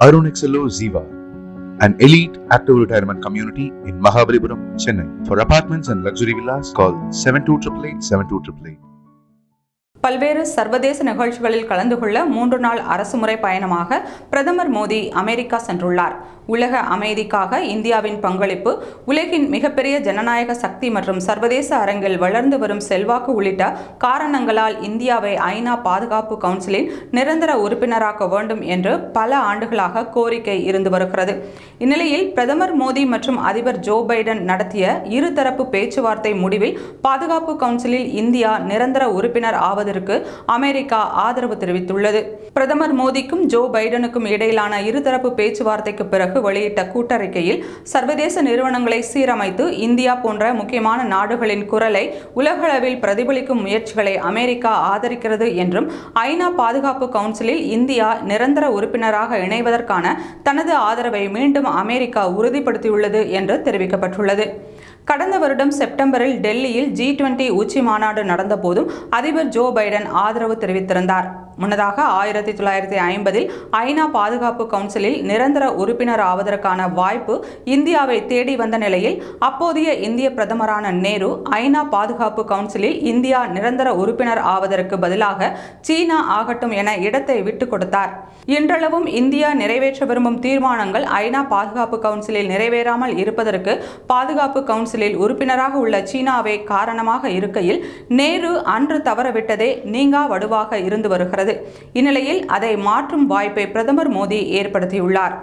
Arunexello Ziva, an elite active retirement community in Mahabalipuram, Chennai. For apartments and luxury villas, call 7288 72888. பல்வேறு சர்வதேச நிகழ்ச்சிகளில் கலந்து கொள்ள மூன்று நாள் அரசுமுறை பயணமாக பிரதமர் மோடி அமெரிக்கா சென்றுள்ளார் உலக அமைதிக்காக இந்தியாவின் பங்களிப்பு உலகின் மிகப்பெரிய ஜனநாயக சக்தி மற்றும் சர்வதேச அரங்கில் வளர்ந்து வரும் செல்வாக்கு உள்ளிட்ட காரணங்களால் இந்தியாவை ஐநா பாதுகாப்பு கவுன்சிலின் நிரந்தர உறுப்பினராக்க வேண்டும் என்று பல ஆண்டுகளாக கோரிக்கை இருந்து வருகிறது. இந்நிலையில் பிரதமர் மோடி மற்றும் அதிபர் ஜோ பைடன் நடத்திய இருதரப்பு பேச்சுவார்த்தை முடிவில் பாதுகாப்பு கவுன்சிலில் இந்தியா நிரந்தர உறுப்பினர் ஆவதற்கு அமெரிக்கா ஆதரவு தெரிவித்துள்ளது. பிரதமர் மோடிக்கும் ஜோ பைடனுக்கும் இடையிலான இருதரப்பு பேச்சுவார்த்தைக்கு பிறகு வெளியிட்ட கூட்டறிக்கையில் சர்வதேச நிறுவனங்களை சீரமைத்து இந்தியா போன்ற முக்கியமான நாடுகளின் குரலை உலகளவில் பிரதிபலிக்கும் முயற்சிகளை அமெரிக்கா ஆதரிக்கிறது என்றும் ஐநா பாதுகாப்பு கவுன்சிலில் இந்தியா நிரந்தர உறுப்பினராக இணைவதற்கான தனது ஆதரவை மீண்டும் அமெரிக்கா உறுதிப்படுத்தியுள்ளது என்று தெரிவிக்கப்பட்டுள்ளது. கடந்த வருடம் செப்டம்பரில் டெல்லியில் ஜி டுவெண்டி உச்சி மாநாடு நடந்தபோதும் அதிபர் ஜோ பைடன் ஆதரவு தெரிவித்திருந்தார். முன்னதாக ஆயிரத்தி தொள்ளாயிரத்தி ஐம்பதில் ஐநா பாதுகாப்பு கவுன்சிலில் நிரந்தர உறுப்பினர் ஆவதற்கான வாய்ப்பு இந்தியாவை தேடி வந்த நிலையில் அப்போதைய இந்திய பிரதமரான நேரு ஐநா பாதுகாப்பு கவுன்சிலில் இந்தியா நிரந்தர உறுப்பினர் ஆவதற்கு பதிலாக சீனா ஆகட்டும் என இடத்தை விட்டுக் கொடுத்தார். இன்றளவும் இந்தியா நிறைவேற்ற விரும்பும் தீர்மானங்கள் ஐநா பாதுகாப்பு கவுன்சிலில் நிறைவேறாமல் இருப்பதற்கு பாதுகாப்பு கவுன்சிலில் உறுப்பினராக உள்ள சீனாவே காரணமாக இருக்கையில் நேரு அன்று தவறவிட்டதே நீங்கா வடுவாக இருந்து வருகிறது. இந்நிலையில் அதை மாற்றும் வாய்ப்பை பிரதமர் மோடி ஏற்படுத்தியுள்ளார்.